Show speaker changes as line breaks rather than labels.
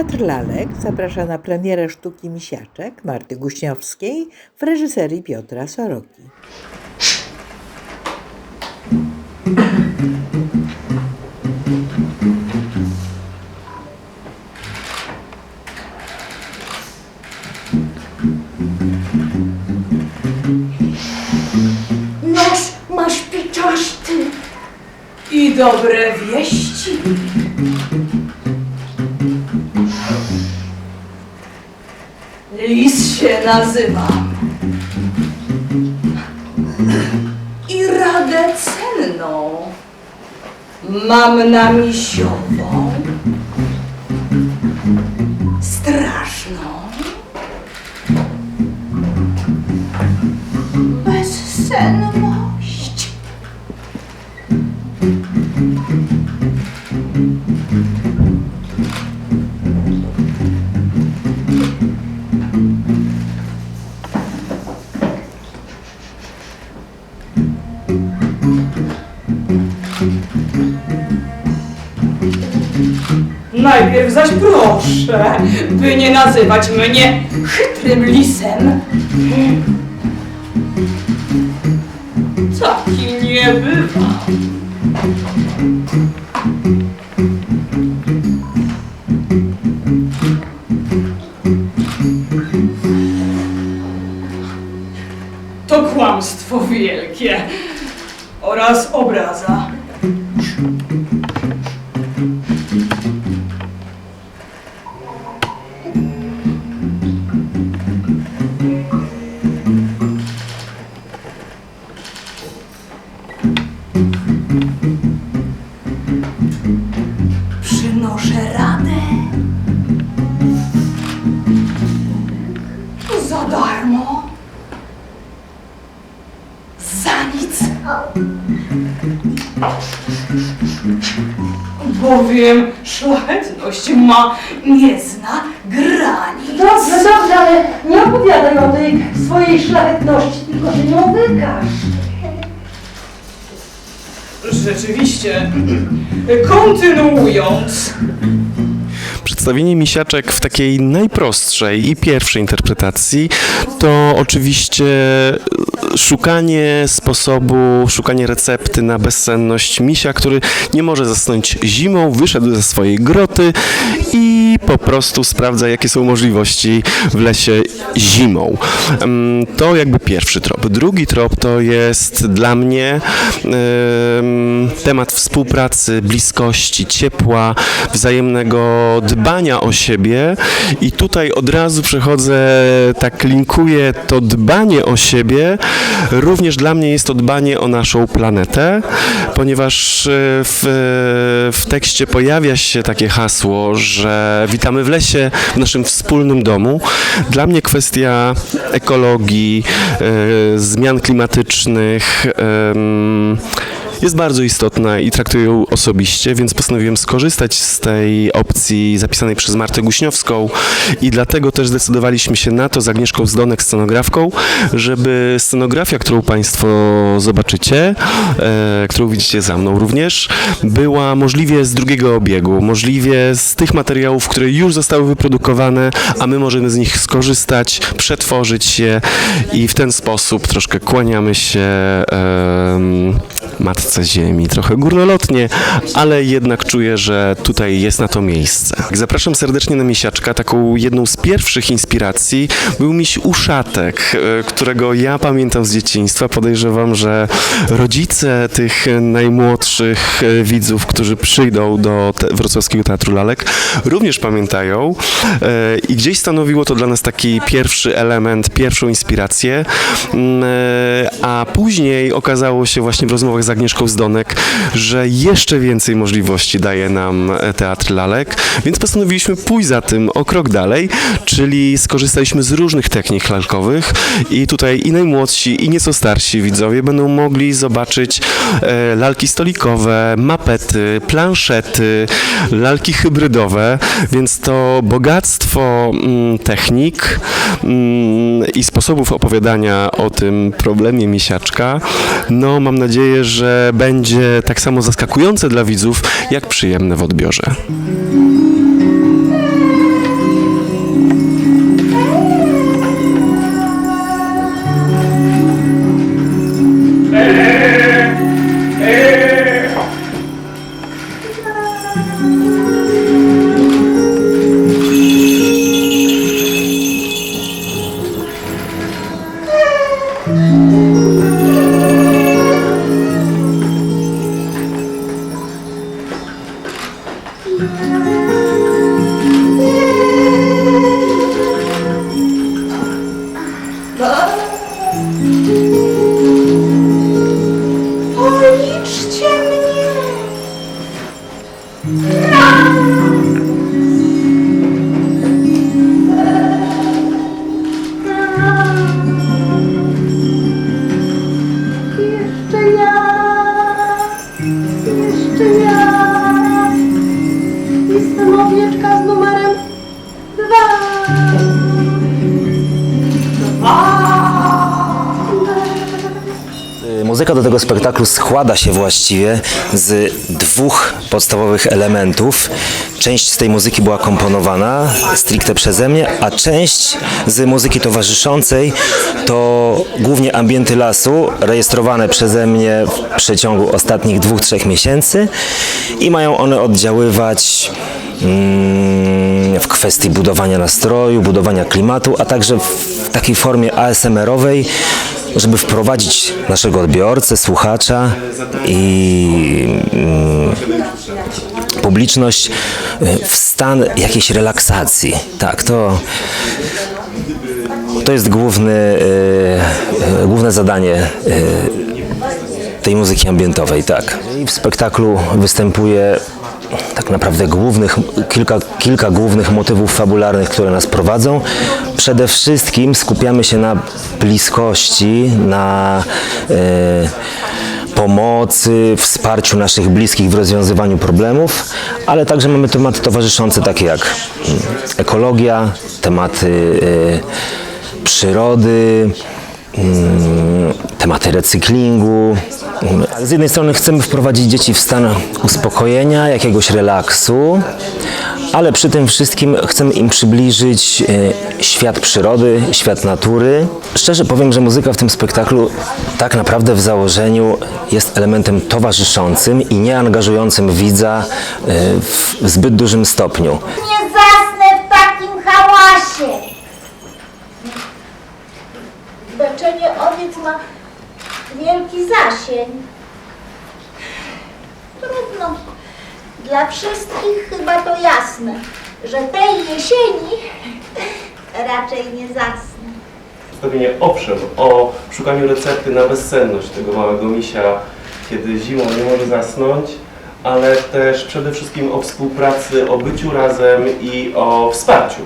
Teatr Lalek zaprasza na premierę sztuki Misiaczek Marty Guśniowskiej w reżyserii Piotra Soroki.
Noż masz piczaszty.
I dobre wieści. Się nazywam. I radę cenną mam na misiową. Zaś proszę, by nie nazywać mnie chytrym lisem. Taki nie bywa. To kłamstwo wielkie oraz obraza. Przynoszę radę. Za darmo. Za nic. Bowiem szlachetność ma nie zna granic.
Dobrze, dobrze, ale nie opowiadaj o tej swojej szlachetności, tylko się nią wykaż.
Rzeczywiście, kontynuując,
Przedstawienie misiaczek w takiej najprostszej i pierwszej interpretacji to oczywiście szukanie sposobu, szukanie recepty na bezsenność misia, który nie może zasnąć zimą, wyszedł ze swojej groty i po prostu sprawdza, jakie są możliwości w lesie zimą. To jakby pierwszy trop. Drugi trop to jest dla mnie em, temat współpracy, bliskości, ciepła, wzajemnego dbania o siebie i tutaj od razu przechodzę, tak linkuję to dbanie o siebie, również dla mnie jest to dbanie o naszą planetę, ponieważ e, w, w tekście pojawia się takie hasło, że witamy w lesie, w naszym wspólnym domu. Dla mnie kwestia ekologii, e, zmian klimatycznych, jest bardzo istotna i traktuję ją osobiście, więc postanowiłem skorzystać z tej opcji zapisanej przez Martę Guśniowską i dlatego też zdecydowaliśmy się na to z Agnieszką Zdonek, scenografką, żeby scenografia, którą Państwo zobaczycie, e, którą widzicie za mną również, była możliwie z drugiego obiegu, możliwie z tych materiałów, które już zostały wyprodukowane, a my możemy z nich skorzystać, przetworzyć je i w ten sposób troszkę kłaniamy się em, Matce Ziemi. Trochę górnolotnie, ale jednak czuję, że tutaj jest na to miejsce. Zapraszam serdecznie na Misiaczka. Taką jedną z pierwszych inspiracji był miś Uszatek, e, którego ja pamiętam z dzieciństwa. Podejrzewam, że rodzice tych najmłodszych e, widzów, którzy przyjdą do te Wrocławskiego Teatru Lalek, również pamiętają. E, I gdzieś stanowiło to dla nas taki pierwszy element, pierwszą inspirację. Mm, A później okazało się właśnie w rozmowach z Agnieszką Zdonek, że jeszcze więcej możliwości daje nam Teatr Lalek, więc postanowiliśmy pójść za tym o krok dalej, czyli skorzystaliśmy z różnych technik lalkowych i tutaj i najmłodsi, i nieco starsi widzowie będą mogli zobaczyć e, lalki stolikowe, mapety, planszety, lalki hybrydowe, więc to bogactwo mm, technik mm, i sposobów opowiadania o tym problemie misiaczka, no mam nadzieję, że będzie tak samo zaskakujące dla widzów, jak przyjemne w odbiorze.
Muzyka do tego spektaklu składa się właściwie z dwóch podstawowych elementów. Część z tej muzyki była komponowana stricte przeze mnie, a część z muzyki towarzyszącej to głównie ambienty lasu, rejestrowane przeze mnie w przeciągu ostatnich dwóch, trzech miesięcy i mają one oddziaływać mm, w kwestii budowania nastroju, budowania klimatu, a także w takiej formie ASMR-owej, żeby wprowadzić naszego odbiorcę, słuchacza i mm, publiczność y, w stan jakiejś relaksacji. Tak, to, to jest główny, y, y, główne zadanie tej muzyki ambientowej, tak. I w spektaklu występuje tak naprawdę głównych, kilka, kilka głównych motywów fabularnych, które nas prowadzą. Przede wszystkim skupiamy się na bliskości, na e, pomocy, wsparciu naszych bliskich w rozwiązywaniu problemów, ale także mamy tematy towarzyszące takie jak mm, ekologia, tematy e, przyrody, mm, tematy recyklingu. Z jednej strony chcemy wprowadzić dzieci w stan uspokojenia, jakiegoś relaksu, ale przy tym wszystkim chcemy im przybliżyć e, świat przyrody, świat natury. Szczerze powiem, że muzyka w tym spektaklu tak naprawdę w założeniu jest elementem towarzyszącym i nie angażującym widza e, w zbyt dużym stopniu.
Nie zasnę w takim hałasie. Beczenie owiec ma zasięg. Trudno. Dla wszystkich chyba to jasne, że tej jesieni raczej nie zasnę.
Przedstawienie owszem o szukaniu recepty na bezsenność tego małego misia, kiedy zimą nie może zasnąć, ale też przede wszystkim o współpracy, o byciu razem i o wsparciu.